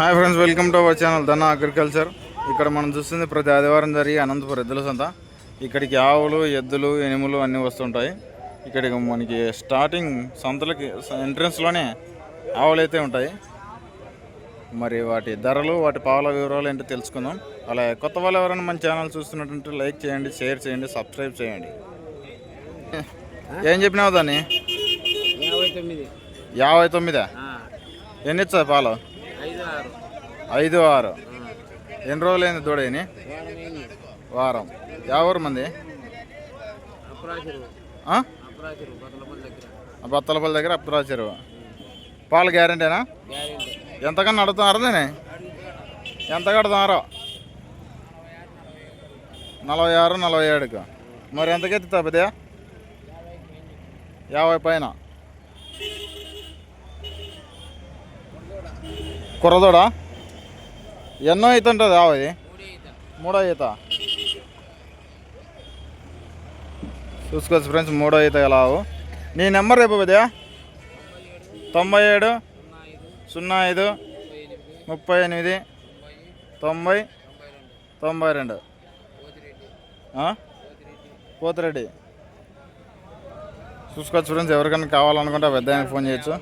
Hi friends welcome to our channel Dhana agriculture ఇక్కడ మనం చూస్తుంది ప్రతి ఆదివారం జరిగే అనంతపురం ఎద్దుల సంత. ఇక్కడికి ఆవులు ఎద్దులు ఎనుములు అన్నీ వస్తుంటాయి. ఇక్కడికి మనకి స్టార్టింగ్ సంతలకి ఎంట్రన్స్లోనే ఆవులు అయితే ఉంటాయి. మరి వాటి ధరలు వాటి పావుల వివరాలు ఏంటో తెలుసుకుందాం. అలాగే కొత్త వాళ్ళు ఎవరైనా మన ఛానల్ చూస్తున్నట్టుంటే లైక్ చేయండి షేర్ చేయండి సబ్స్క్రైబ్ చేయండి. ఏం చెప్పినావు దాన్ని? యాభై తొమ్మిది. ఎన్ని ఇచ్చా పాలు? ఐదు ఆరు. ఎన్ని రోజులైంది దూడని వారం. ఎవరు మంది? దగ్గర బత్తలపల్లి దగ్గర అప్తురా చెరువు పాలు గ్యారంటీనా? ఎంతకన్నా అడుగుతున్నారు దాన్ని? ఎంత కడుతున్నారో? నలభై ఆరు నలభై ఏడుకు. మరి ఎంతకి ఎత్తుతా యాభై పైన. కుర్రదోడా? ఎన్నో ఈత ఉంటుంది యాభై మూడో ఈత. చూసుకోవచ్చు ఫ్రెండ్స్ మూడో ఈత ఎలా నీ నెంబర్ రేపు పెద్దయా తొంభై ఏడు సున్నా ఐదు ముప్పై ఎనిమిది తొంభై తొంభై రెండు. పోతిరెడ్డి. చూసుకోవచ్చు ఫ్రెండ్స్ ఎవరికైనా కావాలనుకుంటే పెద్ద ఆయనకు ఫోన్ చేయొచ్చు.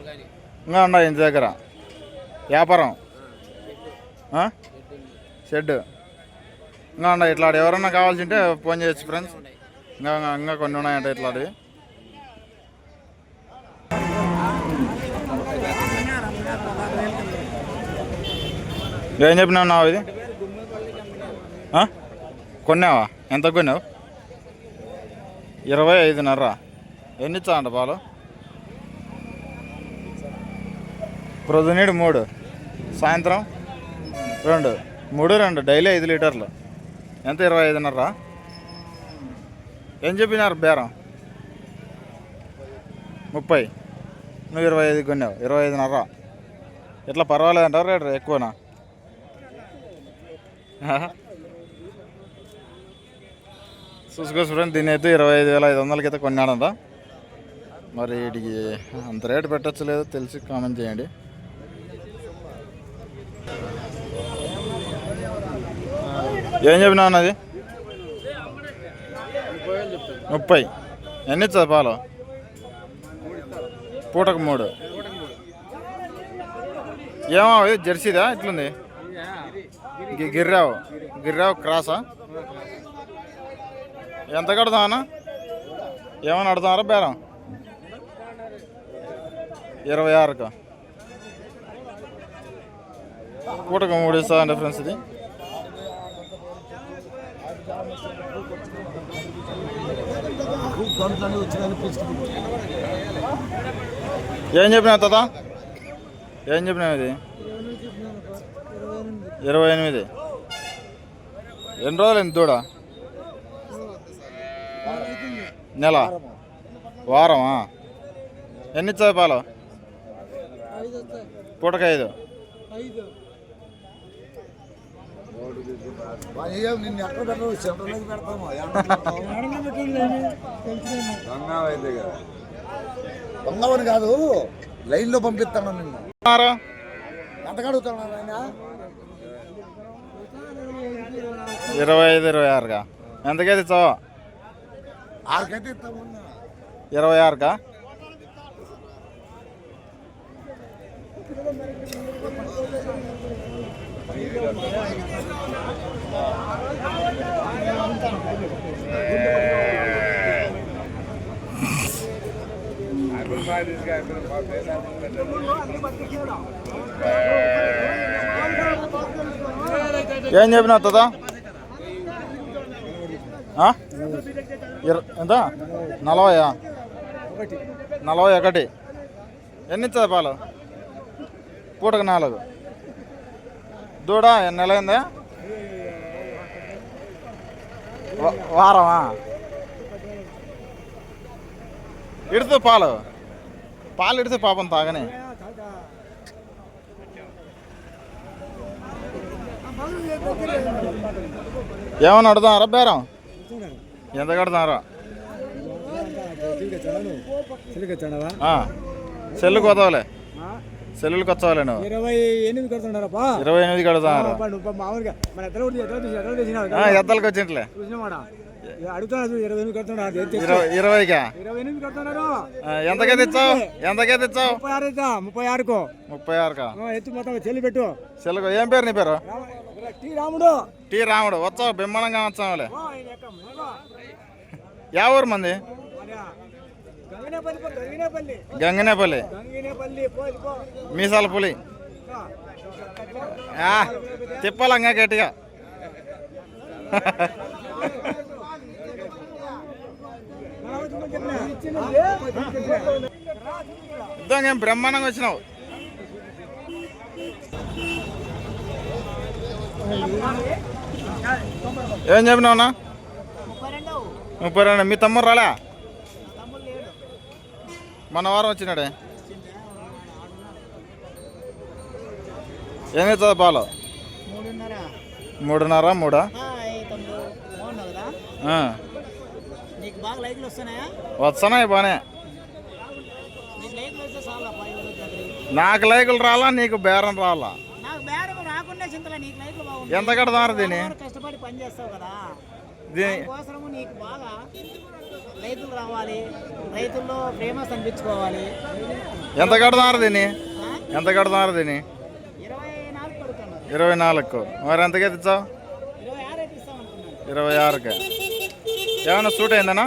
ఇంకా ఉన్నాయి ఇంటి దగ్గర? వ్యాపారం? షెడ్. ఇంకా ఉన్నాయి ఇట్లా ఎవరన్నా కావాల్సి ఉంటే ఫోన్ చేయొచ్చు ఫ్రెండ్స్. ఇంకా ఇంకా కొన్ని ఉన్నాయంట ఇట్లాంటివి ఏం చెప్పినావు నావు ఇది? కొన్నావా? ఎంత కొన్నావు? ఇరవై ఐదున్నర. ఎన్ని ఇచ్చావంట పాలు? ప్రొద్దునీడు మూడు. సాయంత్రం రెండు. మూడు రెండు డైలీ ఐదు లీటర్లు. ఎంత? ఇరవై ఐదున్నర? ఏం చెప్పినారు బేరం? ముప్పై. నువ్వు ఇరవై ఐదు కొన్నావు ఇరవై ఐదున్నర. ఇట్లా పర్వాలేదంటారు రేటు ఎక్కువనా? చూసుకో ఫ్రెండ్ దీని అయితే ఇరవై ఐదు వేల ఐదు వందలకి అయితే కొన్నాడంట. మరి వీటికి అంత రేటు పెట్టచ్చు లేదో తెలిసి కామెంట్ చేయండి. ఏం చెప్పినా అన్నది? ముప్పై. ఎన్ని ఇస్తుంది పాలు? పూటకు మూడు. ఏమో ఇది జెర్సీదా? ఇట్లుంది గిర్రావు. గిర్రావు క్రాసా? ఎంత కడతామన్నా ఏమని అడుగుతున్నారా బేరం? ఇరవై ఆరుకు? పూటకు మూడు ఇస్తా అండి ఫ్రెండ్స్ ఇది? ఏం చెప్పినావు తాత? ఏం చెప్పినావు ఇది? ఇరవై ఎనిమిది. ఎన్ని రోజులు ఎంత దూడ? నెల? వారమా? ఎన్ని ఇచ్చాయి పాలు? పూటకి ఐదు? నిన్ను ఎక్కడ పెట్టవు సెంటర్లోకి పెడతాము. దొంగవని కాదు. లైన్లో పంపిస్తాను నిన్ను. ఎంత కడుగుతాను ఆయన ఇరవై ఐదు ఇరవై ఆరుగా? ఎంతకైతే ఇచ్చావు ఆరుకైతే ఇస్తాము ఇరవై ఆరుకా? ఏం చెప్పిన తదా ఎంత? నలభయా? నలభై ఒకటి. ఎన్ని ఇస్తుంది పాలు? పూటకు నాలుగు. దూడ నెల అయిందా? వారమా? ఇడుతూ పాలు. పాలు ఇడితే పాపం తాగని. ఏమన్నా అడుగుతున్నారా బేరం? ఎంత కడుతున్నారా? ఆ, సెల్లు కొదవలే సెల్లులకు వచ్చావాలి నువ్వు ఇరవై ఎనిమిది కడుతున్నారప్పా. ఇరవై ఎనిమిది కడుతున్నారు. మామూలుగా మన ఎద్దరు కూడా ఎద్దరు తీసి ఎద్దరు తీసినావు ఆ, ఎద్దలకు వచ్చింట్లే చూసినావాడ? అడుగుతున్నా చూడు ఇరవై ఎనిమిది ఇరవై ఎనిమిది కడుతున్నారు ముప్పై ఆరు ముప్పై ఆరుకో. ముప్పై ఆరుకా? ఆ, ఎత్తు మొత్తం చెల్లి పెట్టు. ఏం పేరు నీ పేరు? రామ- టీ రాముడు. టీ రాముడు వచ్చావు బిమ్మలంగా వచ్చావులే. యా ఊరు మంది. గంగినేపల్లి మీసాల పులి. తిప్పాలంగా గట్టిగా. ఏం బ్రహ్మాండంగా వచ్చినావు. ఏం చెప్పినావునా ముప్పై రెండు. మీ తమ్ముడు రాలే? మన వారం వచ్చినాడే? ఏం అవుతుంది పాలు మూడున్నర. మూడా? వస్తున్నాయా? బానే. నీకు లైక్లు రాలా నీకు బేరం రాలా. ఎంత కడతారు దీన్ని? దీని కోసము నీకు బాగా రైతులు రావాలి రైతుల్లో ఫేమస్ అనిపించుకోవాలి. ఎంత కడతారు దీన్ని? ఎంత కడతారు దీన్ని? ఇరవై నాలుగు మరి ఎంతకి తెచ్చావు ఇరవై ఆరుకి. ఏమైనా సూట్ అయిందనా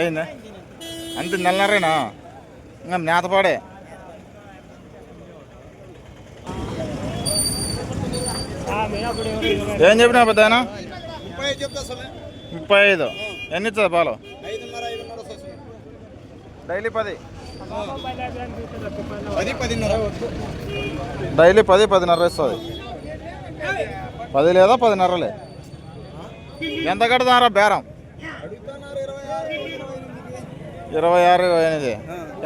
అయింది అంతే నెలన్నరేనా ఇంకా నేతపాడే ఏం చెప్పినా పెద్ద ముప్పై ఐదు. ఎన్ని ఇస్తుంది పాలు? డైలీ పది. డైలీ పది పదిన్నర ఇస్తుంది. పది లేదా పదిన్నరలే ఎంత కడతారా బేరం? ఇరవై ఆరు ఎనిమిది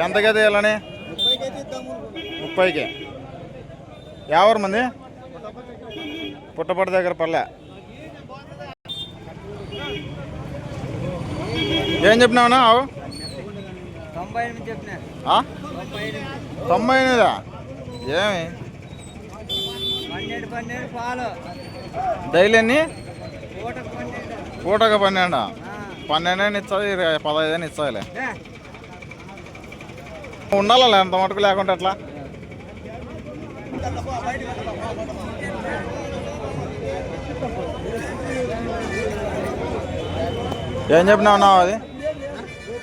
ఎంతకే తీయాలని? ముప్పైకి ఎవరు మంది? పుట్టపడి దగ్గర పల్లె. ఏం చెప్పినావునా తొంభై ఎనిమిది ఏమి? డైలీ ఎన్ని? పూటకు పన్నెండు. పూటగా పన్నెండా? పన్నెండు ఇస్తుంది ఇరవై పదహైదు ఇస్తాయిలే ఉండాలి ఎంత మటుకు లేకుంటే ఎట్లా? ఏం చెప్పినావు నావు అది?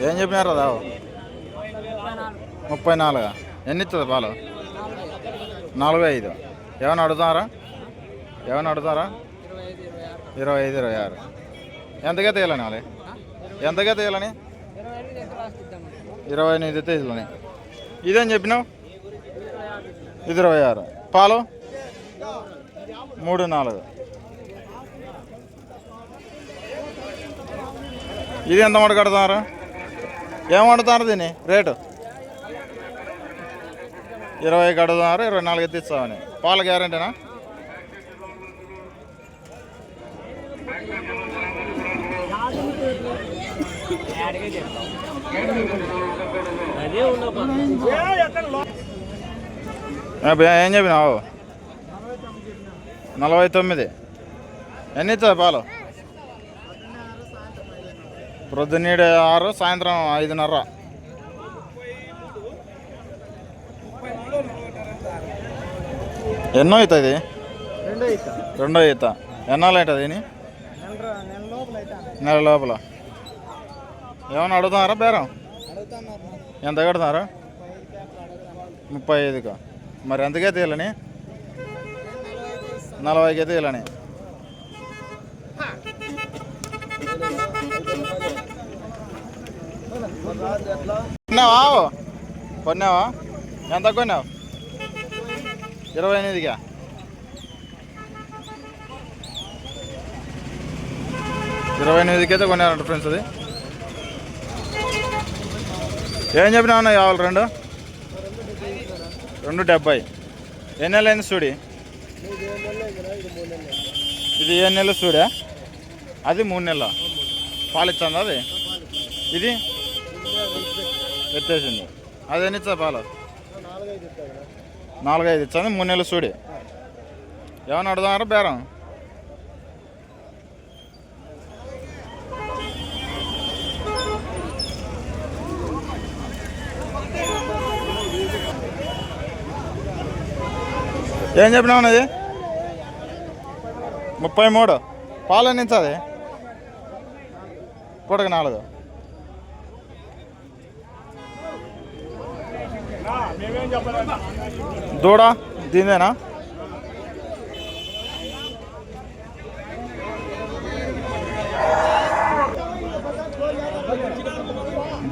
ఏం చెప్పినారు దావు ముప్పై నాలుగా? ఎన్ని ఇస్తుంది పాలు? నాలుగు ఐదు ఏమైనా అడుగుతారా? ఏమైనా అడుగుతారా? ఇరవై ఐదు ఇరవై ఆరు. ఎంతకే తీయాలని వాళ్ళు ఎంతకే తీయాలని ఇరవై ఎనిమిది తీయాలని ఇదేం చెప్పినావు? ఇది ఇరవై ఆరు. పాలు? మూడు నాలుగు. ఇది ఎంత మాట కడుతున్నారు ఏం వండుతారు దీని రేటు? ఇరవై కడుతున్నారు ఇరవై నాలుగు ఎత్తిస్తామని పాల గ్యారంటీనా? ఏం చెప్పినావు? నలభై తొమ్మిది. ఎన్ని ఇస్తుంది పాలు? ప్రొద్దున్నీడు ఆరు సాయంత్రం ఐదున్నర. ఎన్నో అవుతుంది? రెండో ఈత. ఎన్నాళ్ళు అవుతుంది నెల లోపల. ఏమన్నా అడుగుతున్నారా బేరం? ఎంత కడుతున్నారా? ముప్పై ఐదుగా మరి ఎంతకే తీయాలని నలభైకే తీయాలని కొన్నావా? కొన్నావా? ఎంత కొన్నావు? ఇరవై ఎనిమిదిగా ఇరవై ఎనిమిదికి అయితే కొన్నారంట ఫ్రెండ్స్ అది. ఏం చెప్పినా అన్న కావాలి రెండు? రెండు డెబ్బై. ఎన్ని నెలలు అయింది చూడి ఇది ఏ నెలలు చూడా అది మూడు నెలలు? పాలు అది? ఇది? పెట్టేసింది అది ఎన్ని ఇచ్చా పాలు? నాలుగైదు ఇచ్చాను మూడు నెలలు చూడి ఏమన్నా అడుగుతున్నారా బేరం? ఏం చెప్పినావు అది ముప్పై మూడు. పాలు ఎన్ని ఇచ్చది? పూటక నాలుగు. దూడ దీనేనా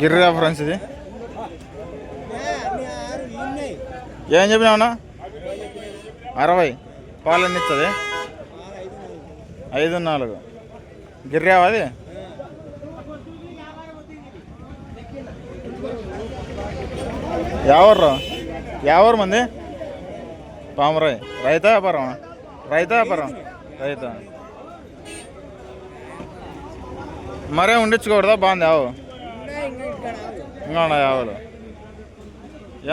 గిర్రా ఫ్రెండ్స్ ఇది. ఏం చెప్పినావునా అరవై. పాలు ఇస్తుంది? ఐదు నాలుగు. గిర్రావా అది? ఎవరు ఎవరు మంది? పామరాయ్. రైతా వ్యాపారం రైతా వ్యాపారం? రైతా. మరే ఉండించుకూడదా బాగుంది ఆవు ఇంకా ఉన్నాయి ఆవులు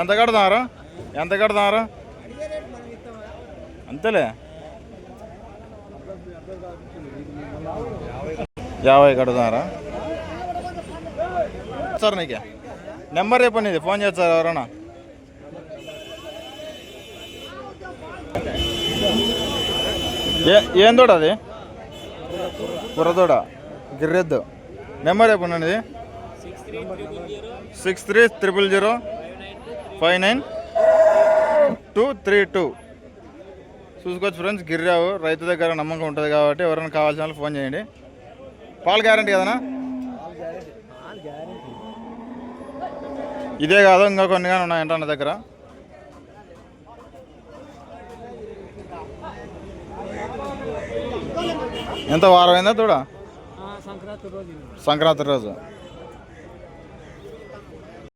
ఎంత కడతారు ఎంత కడతారు అంతేలే. యాభై కడతారా సార్ నీకే. నెంబర్ చెప్పండి ఇది ఫోన్ చేస్తారు ఎవరన్నా ఏ ఏం తోడ అది? కుర్రతోడ గిర్రెద్దు. నెంబర్ చెప్పండి ఇది six three triple zero five nine two three two. చూసుకోవచ్చు ఫ్రెండ్స్ గిర్రావు రైతు దగ్గర నమ్మకం ఉంటుంది కాబట్టి ఎవరైనా కావాల్సిన వాళ్ళు ఫోన్ చేయండి. పాలు గ్యారంటీ కదనా? ఇదే కాదు ఇంకా కొన్ని కానీ ఉన్నాయంట నా దగ్గర? ఎంత వారం అయిందా చూడ సంక్రాంతి రోజు. సంక్రాంతి రోజు.